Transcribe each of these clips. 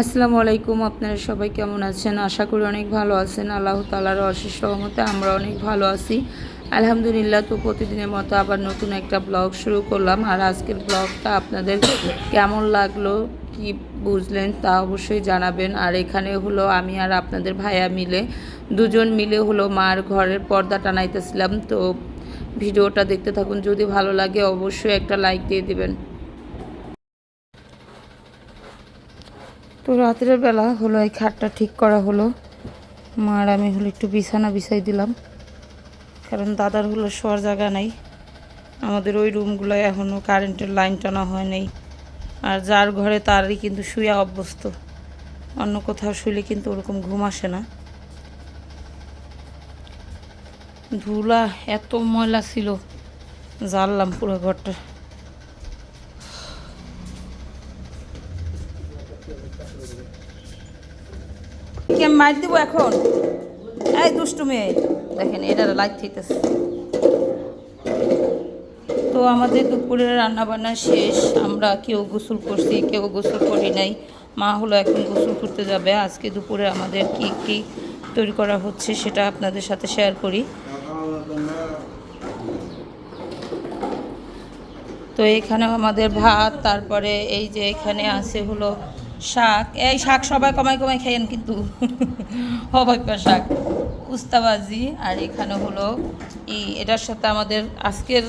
আসসালামু আলাইকুম, আপনারা সবাই কেমন আছেন? আশা করি অনেক ভালো আছেন। আল্লাহ তালার অশেষ সহমতে আমরা অনেক ভালো আছি। আলহামদুলিল্লাহ, তো প্রতিদিনের মতো আবার নতুন একটা ব্লগ শুরু করলাম। আর আজকের ব্লগটা আপনাদের কেমন লাগল, কি বুঝলেন তা অবশ্যই জানাবেন। আর এখানে হলো আমি আর আপনাদের ভাইয়া মিলে, দুজন মিলে হলো মার ঘরের পর্দা টানাইতেছিলাম। তো ভিডিওটা দেখতে থাকুন। যদি ভালো লাগে অবশ্যই একটা লাইক দিয়ে দিবেন। তো রাতের বেলা হলো, এই খাটটা ঠিক করা হলো। মার আমি হলো একটু বিছানা বিছাই দিলাম। কারণ দাদার হলো শোয়ার জায়গা নাই। আমাদের ওই রুমগুলো এখনও কারেন্টের লাইন টানা হয় নাই। আর যার ঘরে তারই কিন্তু শুয়ে অভ্যস্ত। অন্য কোথাও শুলে কিন্তু ওরকম ঘুম আসে না। ধুলা এত ময়লা ছিল, জ্বাললাম পুরো ঘরটা। মার দিব এখন। এই দুষ্টু মেয়ে। দেখেন এটা লাইট থইতেছে তো আমাদের দুপুরের রান্না বান্না শেষ। আমরা কেউ গোসল করছি, কেউ গোসল করি নাই। মা হলো এখন গোসল করতে যাবে। আজকে দুপুরে আমাদের কি কি তৈরি করা হচ্ছে সেটা আপনাদের সাথে শেয়ার করি। তো এখানে আমাদের ভাত, তারপরে এই যে এখানে আছে হলো শাক। এই শাক সবাই কমাই কমাই খাইয়েন কিন্তু। হবাইপা শাক। উস্তাবাজি। আর এখানে হলো এই এটার সাথে আমাদের আজকের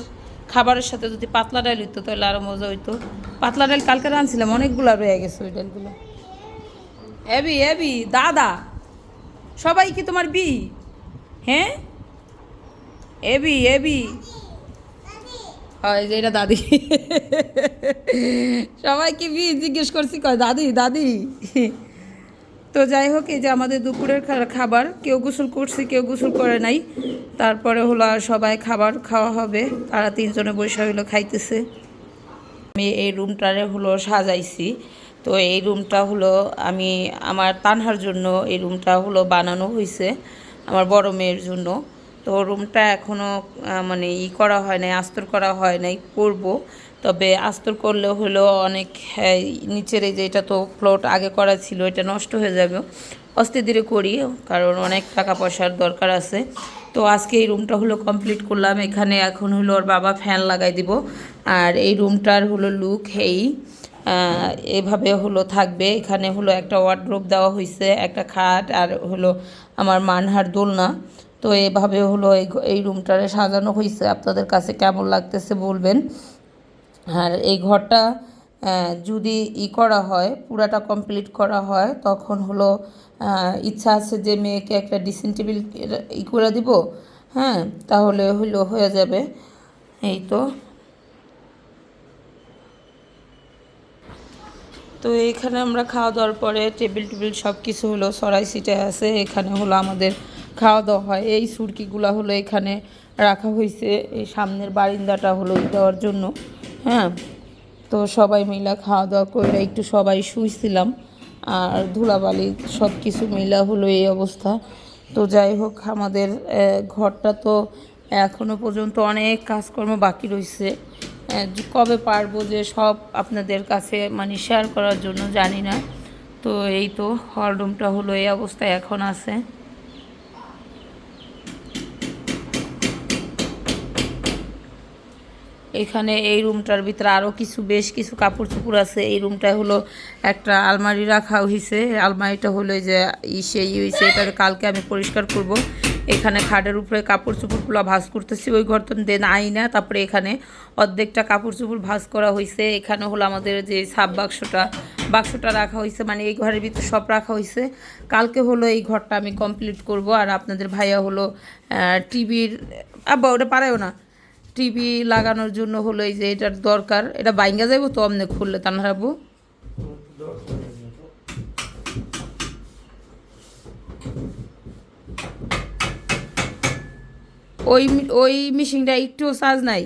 খাবারের সাথে যদি পাতলা ডাল হইতো তাহলে আরও মজা হইতো। পাতলা ডাল কালকে রাঁধছিলাম, অনেকগুলো রয়ে গেছে ওই ডালগুলো। এবি এবি, দাদা, সবাই কি তোমার বি? হ্যাঁ? AB AB. হয় যে এটা দাদি। সবাইকে বি জিজ্ঞেস করছি, কয়, দাদি দাদি। তো যাই হোক, এই যে আমাদের দুপুরের খাবার, কেউ গোসল করছি, কেউ গোসল করে নাই। তারপরে হলো আর সবাই খাবার খাওয়া হবে। তারা তিনজনে বসে হইল খাইতেছে। আমি এই রুমটারে হলো সাজাইছি। তো এই রুমটা হলো আমি আমার তানহার জন্য এই রুমটা হলো বানানো হয়েছে আমার বড় মেয়ের জন্য। তো রুমটা এখনও মানে ই করা হয় নাই, আস্তর করা হয় নাই, করব। তবে আস্তর করলে হলো অনেক নিচের এই যে এটা তো ফ্লোট আগে করা ছিল, এটা নষ্ট হয়ে যাবে। অস্তে ধীরে করি, কারণ অনেক টাকা পয়সার দরকার আছে। তো আজকে এই রুমটা হলো কমপ্লিট করলাম, এখানে এখন হলো ওর বাবা ফ্যান লাগাই দিব। আর এই রুমটার হলো লুক এই এভাবে হলো থাকবে। এখানে হলো একটা ওয়ার্ড্রোব দেওয়া হয়েছে একটা খাট, আর হলো আমার মানহার দোলনা। তো এভাবে হলো এই এই রুমটারে সাজানো হয়েছে আপনাদের কাছে কেমন লাগতেছে বলবেন। আর এই ঘরটা যদি ই করা হয়, পুরাটা কমপ্লিট করা হয়, তখন হলো ইচ্ছা আছে যে মেয়েকে একটা ড্রেসিং টেবিল ই করে দিব। হ্যাঁ তাহলে হলো হয়ে যাবে। এই তো। তো এইখানে আমরা খাওয়া দাওয়ার পরে টেবিল টেবিল সব কিছু হলো সরাই সিটে আছে। এখানে হলো আমাদের খাওয়া দাওয়া হয়। এই সুরকিগুলো হলো এখানে রাখা হয়েছে এই সামনের বারিন্দাটা হলো দেওয়ার জন্য। হ্যাঁ? তো সবাই মিলা খাওয়া দাওয়া করে একটু সবাই শুইছিলাম। আর ধুলাবালি সব কিছু মিলা হলো এই অবস্থা। তো যাই হোক, আমাদের ঘরটা তো এখনও পর্যন্ত অনেক কাজকর্ম বাকি রয়েছে কবে পারব যে সব আপনাদের কাছে মানে শেয়ার করার জন্য জানি না। তো এই তো হল রুমটা হলো এই অবস্থায় এখন আছে। এখানে এই রুমটার ভিতরে আরও কিছু বেশ কিছু কাপড় চোপড় আছে। এই রুমটায় হলো একটা আলমারি রাখা হয়েছে আলমারিটা হলো যে ই সেই হয়েছে এটাকে কালকে আমি পরিষ্কার করব। এখানে খাটের উপরে কাপড় চোপড়গুলো ভাঁজ করতেছি। ওই ঘর তো দেন আই না, তারপরে এখানে অর্ধেকটা কাপড় চোপড় ভাঁজ করা হয়েছে এখানে হলো আমাদের যে সাব বাক্সটা বাক্সটা রাখা হয়েছে মানে এই ঘরের ভিতরে সব রাখা হয়েছে কালকে হলো এই ঘরটা আমি কমপ্লিট করব। আর আপনাদের ভাইয়া হলো টিভির, আব্বা, ওটা পারেও না। টিভি লাগানোর জন্য হলো এই যে এটার দরকার। এটা বাইঙ্গা যাইব তো আপনি খুললে তানহারাবু ওই ওই মেশিনটা একটু চার্জ নাই?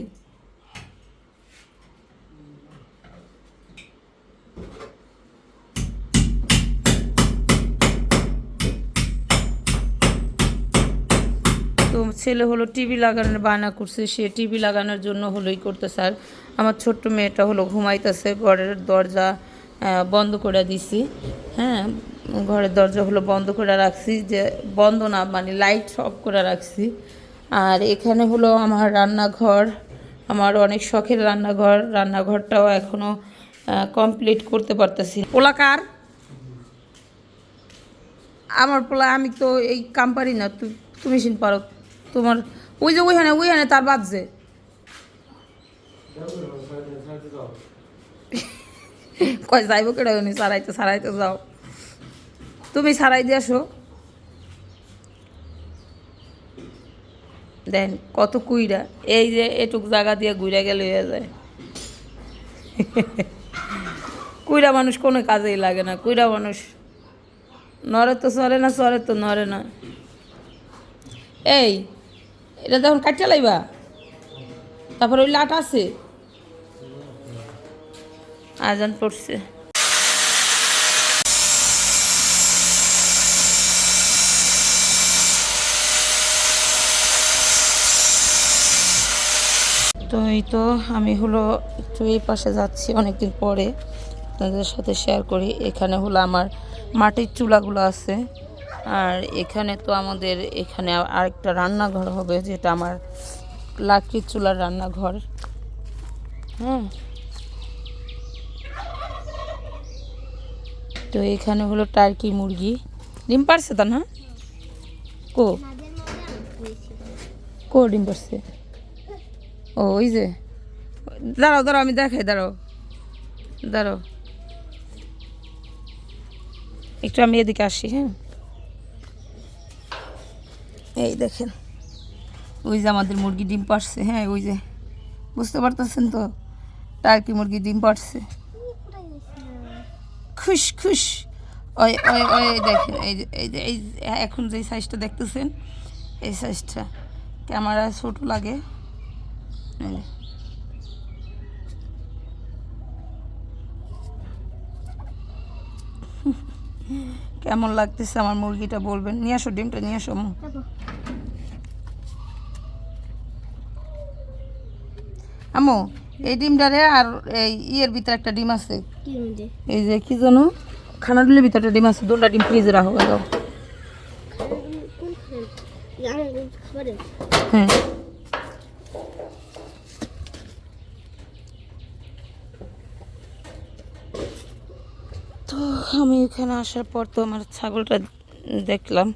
ছেলে হলো টিভি লাগানোর বায়না করছে, সে টিভি লাগানোর জন্য হলোই করতে স্যার। আমার ছোট্ট মেয়েটা হলো ঘুমাইতেছে, ঘরের দরজা বন্ধ করে দিছি। হ্যাঁ ঘরের দরজা হলো বন্ধ করে রাখছি, যে বন্ধ না মানে লাইট অফ করে রাখছি। আর এখানে হলো আমার রান্নাঘর, আমার অনেক শখের রান্নাঘর, রান্নাঘরটাও এখনও কমপ্লিট করতে পারতেছি না। ওলা কার? আমার পোলা, আমি তো এই কাম পারি না তুমি সিন পারো। তোমার, ওই যে ওইখানে ওইখানে তার বাজছে। কয়, যাইব কেডা উনি সারাইতে সারাইতে যাও। তুমি সারাই দিয়ে আসো। দেন, কত কুইরা, এই যে এটুক জায়গা দিয়ে ঘুরে গেলে হয়ে যায়। কুইরা মানুষ কোনো কাজেই লাগে না, কুইরা মানুষ। নরে তো সরে না সরে তো নরে না। এই এটা যখন কাটিয়ে লাইবা, তারপর ওই লাট আছে। আজান পড়ছে। তো এই তো আমি হলো একটু এই পাশে যাচ্ছি অনেকদিন পরে। তাদের সাথে শেয়ার করি। এখানে হলো আমার মাটির চুলাগুলো আছে। আর এখানে তো আমাদের এখানে আরেকটা রান্নাঘর হবে, যেটা আমার লাকড়ির চুলার রান্নাঘর। হ্যাঁ তো এখানে হলো টার্কি মুরগি। ডিম পারছে তা না কো? কো ডিম পারছে? ও, ওই যে। দাঁড়াও দাঁড়াও, আমি দেখাই, দাঁড়াও। দাঁড়াও। একটু আমি এদিকে আসি হ্যাঁ। এই দেখেন। ওই যে আমাদের মুরগি ডিম পারছে হ্যাঁ ওই যে। বুঝতে পারতেছেন তো? টার্কি মুরগি ডিম পারছে খুশ খুশ। ওই ওই ওই দেখেন এই যে এই যে এই এখন যে সাইজটা দেখতেছেন এই সাইজটা ক্যামেরা ছোট লাগে। কেমন লাগতেছে আমার মুরগিটা বলবেন? নিয়ে আসো ডিমটা নিয়ে আসো আম্মু এই ডিমটারে আর এই ইয়ের ভিতরে একটা ডিম আছে। এই যে কি জানো? খানা ডিলের ভিতরে ডিম আছে দুটা ডিম ফ্রিজে রাখো হ্যাঁ। তো আমি এখানে আসার পর তো আমার ছাগলটা দেখলাম।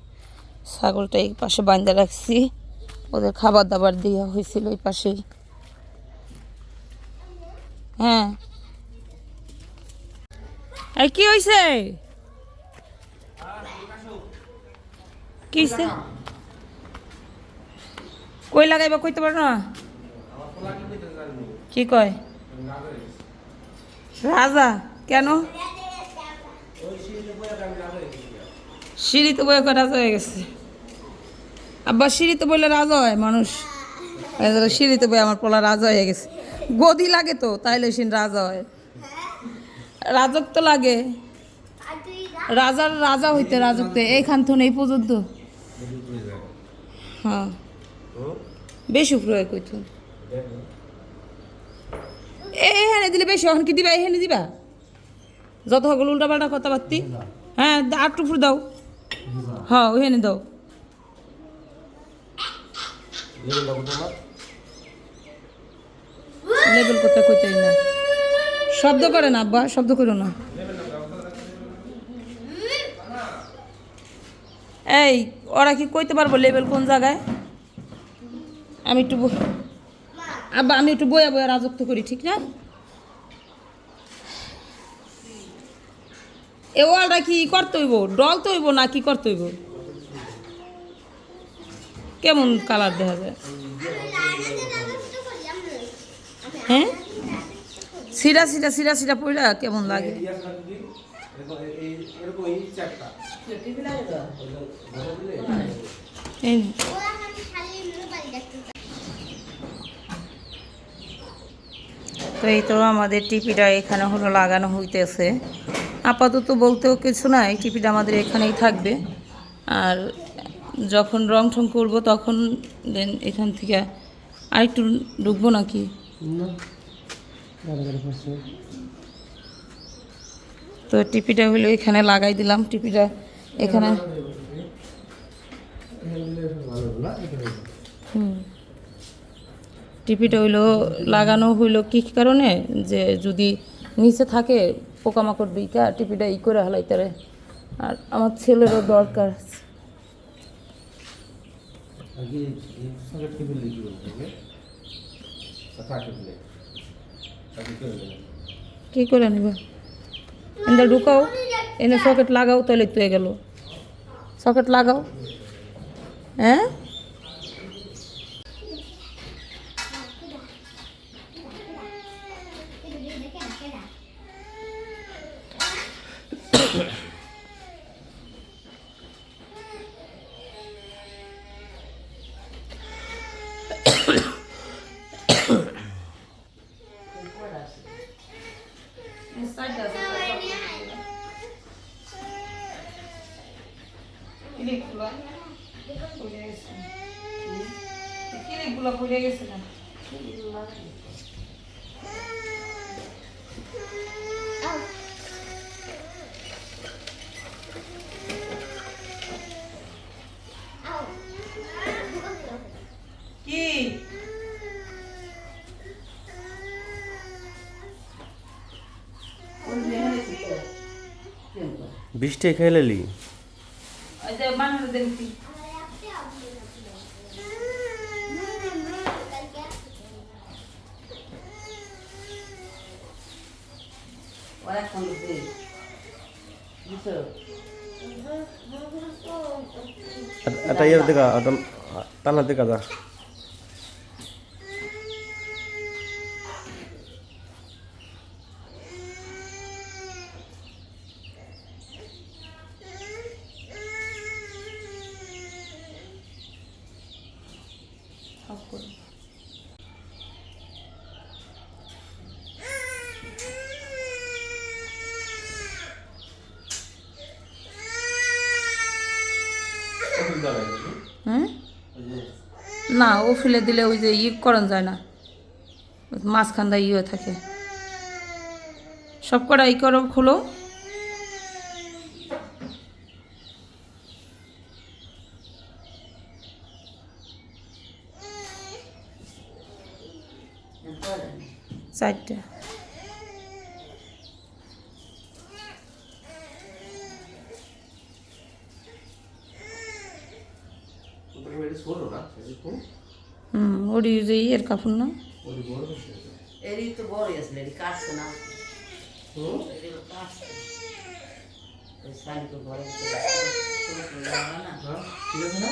ছাগলটা এই পাশে বাঁধা রাখছি। ওদের খাবার দাবার দেওয়া হয়েছিল এই পাশেই। হ্যাঁ। এই কি হয়েছে কি কই লাগাইবা কইতে পারো না? কি কয়? রাজা, কেন? সিঁড়িতে বয়ে রাজা হয়ে গেছে। আব্বা, সিঁড়িতে বইলে রাজা হয় মানুষ। সিঁড়িতে বই আমার পোলা রাজা হয়ে গেছে। গদি লাগে তো, তাইলে সিন রাজা হয়। রাজত্ব লাগে। রাজার রাজা হইতে রাজত্ব এইখান থেকে এই পর্যন্ত হ্যাঁ। বেশ উপরে কইতো এখানে দিলে বেশি, এখন কি দিবা? এখানে দিবা? যত হগল উল্টা পাল্টা কথা পারতি হ্যাঁ আট টুকুর দাও। হ্যাঁ ওখানে দাও। লেবেল করতে কইতে না। শব্দ করে না, আব্বা, শব্দ করো না। এই, ওরা কি কইতে পারব লেবেল কোন জায়গায়? আমি একটু আব্বা, আমি একটু বয়া বয়া রাজত্ব করি, ঠিক না? এ ওয়ালটা কি করতে হইব? ডল তো হইব না কি করতে হইব? কেমন কালার দেখা যায় হ্যাঁ সিরা সিরা সিরা সিরা পড়া কেমন লাগে? এই তো এই তো আমাদের টিপিটা এখানে হলো লাগানো হইতেছে। আপাতত বলতেও কিছু নাই টিপিটা আমাদের এখানেই থাকবে। আর যখন রং ঠং করব তখন দেন এখান থেকে আরেকটু ঢুকবো নাকি? তো টিপিটা হলো এখানে লাগাই দিলাম। টিপিটা এখানে টিপিটা হইল লাগানো হইল কি কারণে? যে যদি নিচে থাকে পোকামাকড় বিকা, টিপিটা ই করে হালাইতারে আর আমার ছেলেরও দরকার আগে কি করে নিব? এনে ঢুকাও এনে সকেট লাগাও তাহলে তুই গেল। সকেট লাগাও। হ্যাঁ? কিরিকগুলো পড়ে গেছে না কি বৃষ্টি খেলেলি ওই যে বানানো দেখি এটা ইয়ের দেখা এটা তালা দেখা যা না, ও ফেলে দিলে ওই যে ই করন যায় না। মাঝখান দিয়ে ইয়ে থাকে। সব কটা ই করো, খুলো। চারটা। ওরি যে ইয়ের কাপড় না। এরই তো বড় আসলে এটি কাটছে না। না। ঠিক আছে না?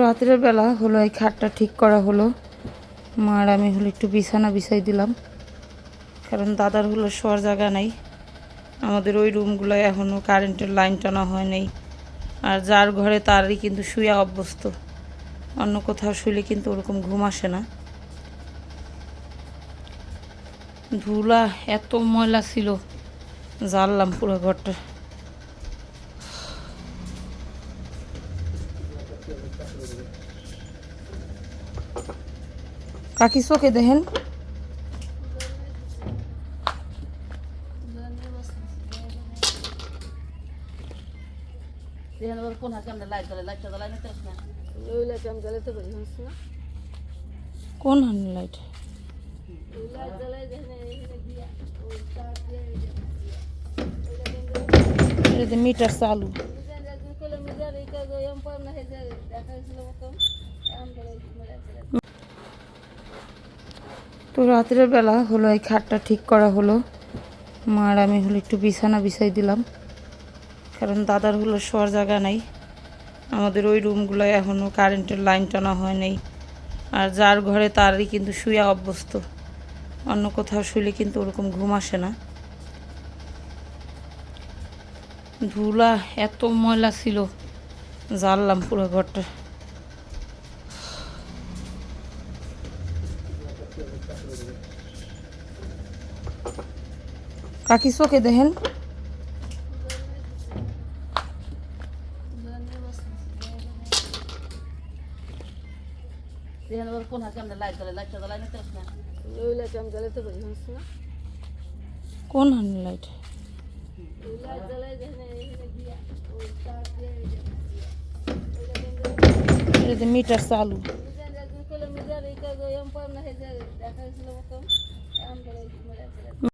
রাতের বেলা হলো, এই খাটটা ঠিক করা হলো। মার আমি হলো একটু বিছানা বিছাই দিলাম। কারণ দাদার হলো শোয়ার জায়গা নাই। আমাদের ওই রুমগুলো এখনও কারেন্টের লাইন টানা হয় নাই। আর যার ঘরে তারই কিন্তু শুয়ে অভ্যস্ত। অন্য কোথাও শুলে কিন্তু ওরকম ঘুম আসে না। ধুলা এত ময়লা ছিল, জ্বাললাম পুরো ঘরটা কাকি চোখে দেখেন দেখেন ওর কোন হাতে আমরা লাইট জ্বালাই লাইটটা জ্বালাই না না ওই লাগে আমি জ্বালাতে পারি হ্যাঁ না কোন হান লাইট ওই লাইট তো রাতের বেলা হলো, এই খাটটা ঠিক করা হলো। মার আমি হলো একটু বিছানা বিছাই দিলাম। কারণ দাদার হলো শোয়ার জায়গা নাই। আমাদের ওই রুমগুলো এখনও কারেন্টের লাইন টানা হয় নাই। আর যার ঘরে তারই কিন্তু শুয়ে অভ্যস্ত। অন্য কোথাও শুলে কিন্তু ওরকম ঘুম আসে না। ধুলা এত ময়লা ছিল, জ্বাললাম পুরো ঘরটা। কাকি চোখে দেখেন কোন হান লাইট মিটার চালু। দেখা በጣም በረጅም ረጅም